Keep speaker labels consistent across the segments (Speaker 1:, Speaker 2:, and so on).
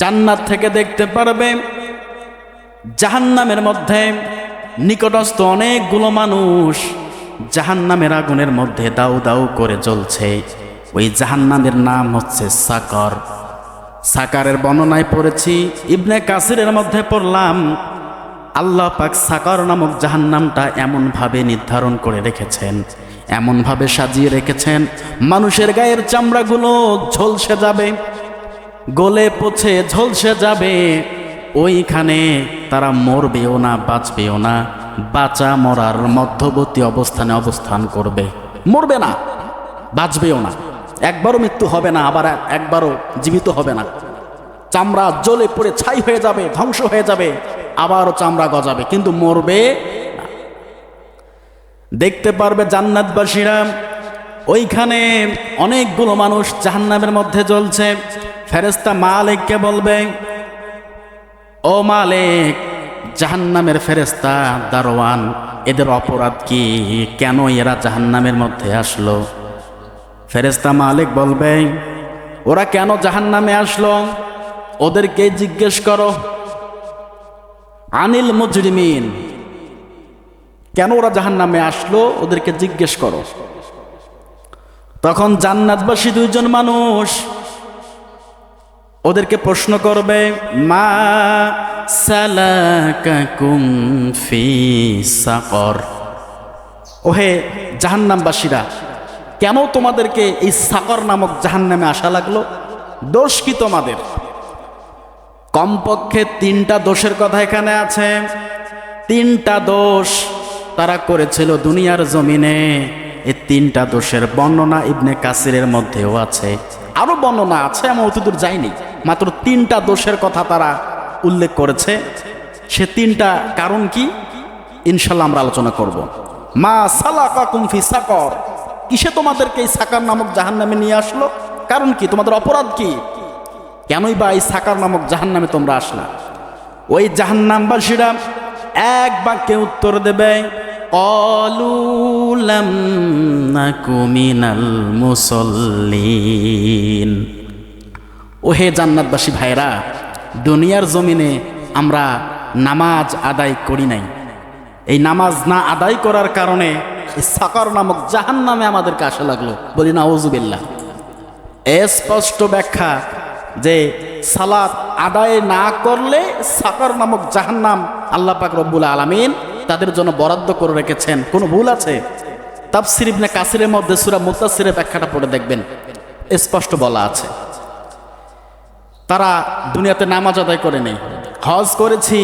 Speaker 1: জান্নাত থেকে দেখতে পারবে। জাহান্নামের মধ্যে নিকটস্থ অনেকগুলো মানুষ জাহান্নামের আগুনের মধ্যে দাউ দাউ করে জ্বলছে। ওই জাহান্নামের নাম হচ্ছে সাকর। সাকারের বর্ণনায় পড়েছি, ইবনে কাসিরের মধ্যে পড়লাম, আল্লাহ পাক সাকর নামক জাহান্নামটা এমনভাবে নির্ধারণ করে রেখেছেন, এমনভাবে সাজিয়ে রেখেছেন, মানুষের গায়ের চামড়াগুলো ঝলসে যাবে। গলে পচে ঝলসে যাবে। ওইখানে তারা মরবেও না, বাঁচবেও না। বাঁচা মরার মধ্যবর্তী অবস্থানে অবস্থান করবে। মরবে না, বাঁচবেও না। একবারও মৃত্যু হবে না, আবার একবারও জীবিত হবে না। চামড়া জ্বলে পড়ে ছাই হয়ে যাবে, ধ্বংস হয়ে যাবে। আবারও চামড়া গজাবে, কিন্তু মরবে দেখতে পারবে জান্নাতবাসীরা, ওইখানে অনেকগুলো মানুষ জাহান্নামের মধ্যে জ্বলছে। ফেরেস্তা মালিককে বলবে, ও মালিক, জাহান্নামের ফেরেস্তা দারোয়ান, এদের অপরাধ কি? কেন এরা জাহান্নামের মধ্যে আসলো? ফেরেস্তা মালিক বলবে, ওরা কেন জাহান্নামে আসলো? ওদেরকে জিজ্ঞেস করো। আনিল মুজরিমিন, কেন ওরা জাহান্নামে আসলো? ওদেরকে জিজ্ঞেস করো। তখন জান্নাতবাসী দুইজন মানুষ ওদেরকে প্রশ্ন করবে, মা সালাকাকুম ফি সাকর? ওহে জাহান্নামবাসীরা কেন তোমাদেরকে এই সাকর নামক জাহান্নামে আসা লাগল? দোষ কি তোমাদের? কমপক্ষে তিনটা দোষের কথা এখানে আছে। তিনটা দোষ তারা করেছিল দুনিয়ার জমিনে। এই তিনটা দোষের বর্ণনা ইবনে কাসিরের মধ্যেও আছে। আরও বর্ণনা আছে, আমি অতদূর যাইনি। মাত্র তিনটা দোষের কথা তারা উল্লেখ করেছে। সে তিনটা কারণ কি? ইনশাল্লাহ আমরা আলোচনা করব। মা সালাকা কুমফি সাকর। কিসে তোমাদেরকে এই সাকার নামক জাহান নামে নিয়ে আসলো? কারণ কি? তোমাদের অপরাধ কি? কেনই বা এই সাকার নামক জাহান নামে তোমরা আসলা? ওই জাহান্নামবাসীরা এক বাক্যে উত্তর দেবে অলুলাম নাকুমিনাল মুসল্লিন। ও হে জান্নাতবাসী ভাইরা দুনিয়ার জমিনে আমরা নামাজ আদায় করি নাই। এই নামাজ না আদায় করার কারণে সাকর নামক জাহান নামে আমাদেরকে আসা লাগল। বলি না ওজুবিল্লা স্পষ্ট ব্যাখ্যা যে সালাত আদায় না করলে সাকর নামক জাহান্নাম আল্লাহ পাক রব্বুল আলমিন তাদের জন্য বরাদ্দ করে রেখেছেন। কোনো ভুল আছে? তাফসির ইবনে কাসিরের মধ্যে সুরা মুতাসিরের ব্যাখ্যাটা পড়ে দেখবেন। স্পষ্ট বলা আছে। তারা দুনিয়াতে নামাজ আদায় করে নেই। হজ করেছি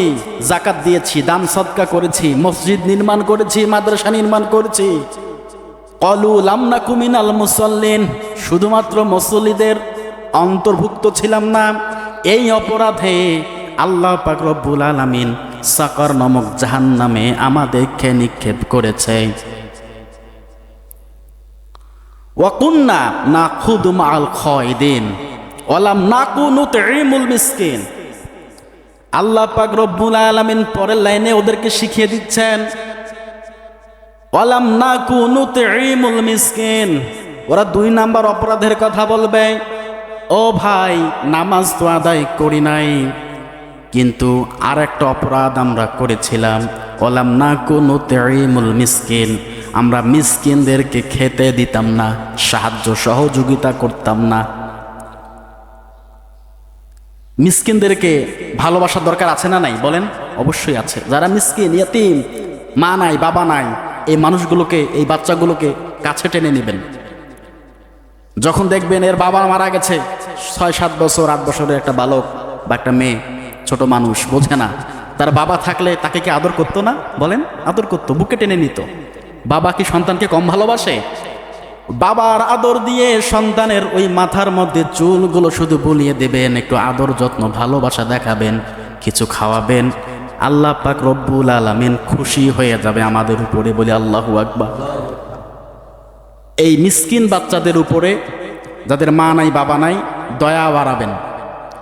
Speaker 1: জাকাত দিয়েছি, দান সদকা করেছি, মসজিদ নির্মাণ করেছি, মাদ্রাসা নির্মাণ করেছি। কলু লামনা কুমিন আল মুসল্লিন, শুধুমাত্র মুসল্লিদের অন্তর্ভুক্ত ছিলাম না, এই অপরাধে আল্লাহ পাক রব্বুল আলামিন সাকর নামক জাহান নামে আমাদেরকে নিক্ষেপ করেছে। ওয়াকুন্না না খুদুম আল খয়দিন ওয়ালাম নাকু নুতঈমুল মিসকিন। আল্লাহ পাক রব্বুল আলামিন পরের লাইনে ওদেরকে শিখিয়ে দিচ্ছেন, ওয়ালাম নাকু নুতঈমুল মিসকিন। ওরা দুই নাম্বার অপরাধের কথা বলবে, ও ভাই, নামাজ তো আদায় করি নাই, কিন্তু আর একটা অপরাধ আমরা করেছিলাম ওলাম নাকু নুতঈমুল মিসকিন। আমরা মিসকিনদেরকে খেতে দিতাম না, সাহায্য সহযোগিতা করতাম না মিসকিনদেরকে ভালোবাসার দরকার আছে না নাই? বলেন। অবশ্যই আছে। যারা মিসকিন, ইয়াতিম, মা নাই, বাবা নাই, এই মানুষগুলোকে, এই বাচ্চাগুলোকে কাছে টেনে নেবেন। যখন দেখবেন এর বাবা মারা গেছে, ছয়, সাত বছর, আট বছরের একটা বালক বা একটা মেয়ে, ছোট মানুষ, বোঝে না। তার বাবা থাকলে তাকে কি আদর করতো না? বলেন, আদর করতো, বুকে টেনে নিত। বাবা কি সন্তানকে কম ভালোবাসে? বাবার আদর দিয়ে সন্তানের ওই মাথার মধ্যে চুলগুলো শুধু বলিয়ে দেবেন, একটু আদর যত্ন, ভালোবাসা দেখাবেন, কিছু খাওয়াবেন। আল্লাহ পাক রব্বুল আলমিন খুশি হয়ে যাবে আমাদের উপরে বলে আল্লাহু আকবার। এই মিসকিন বাচ্চাদের উপরে যাদের মা নাই, বাবা নাই, দয়া বাড়াবেন।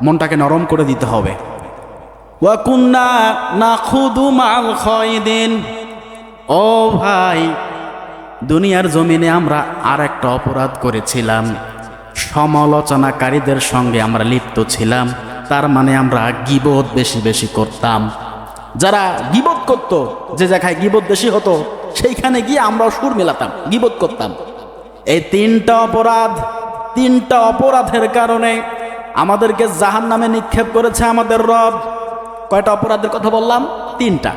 Speaker 1: মনটাকে নরম করে দিতে হবে। না খুদু মাল খয়দিন ও ভাই দুনিয়ার জমিনে আমরা আর একটা অপরাধ করেছিলাম। সমালোচনাকারীদের সঙ্গে আমরা লিপ্ত ছিলাম। তার মানে আমরা গিবত বেশি বেশি করতাম। যারা গিবত করত, যে জায়গায় গিবত বেশি হতো, সেইখানে গিয়ে আমরাও সুর মেলাতাম, গিবত করতাম। এই তিনটা অপরাধ, তিনটা অপরাধের কারণে আমাদেরকে জাহান নামে নিক্ষেপ করেছে আমাদের রব। কয়টা অপরাধের কথা বললাম? তিনটা।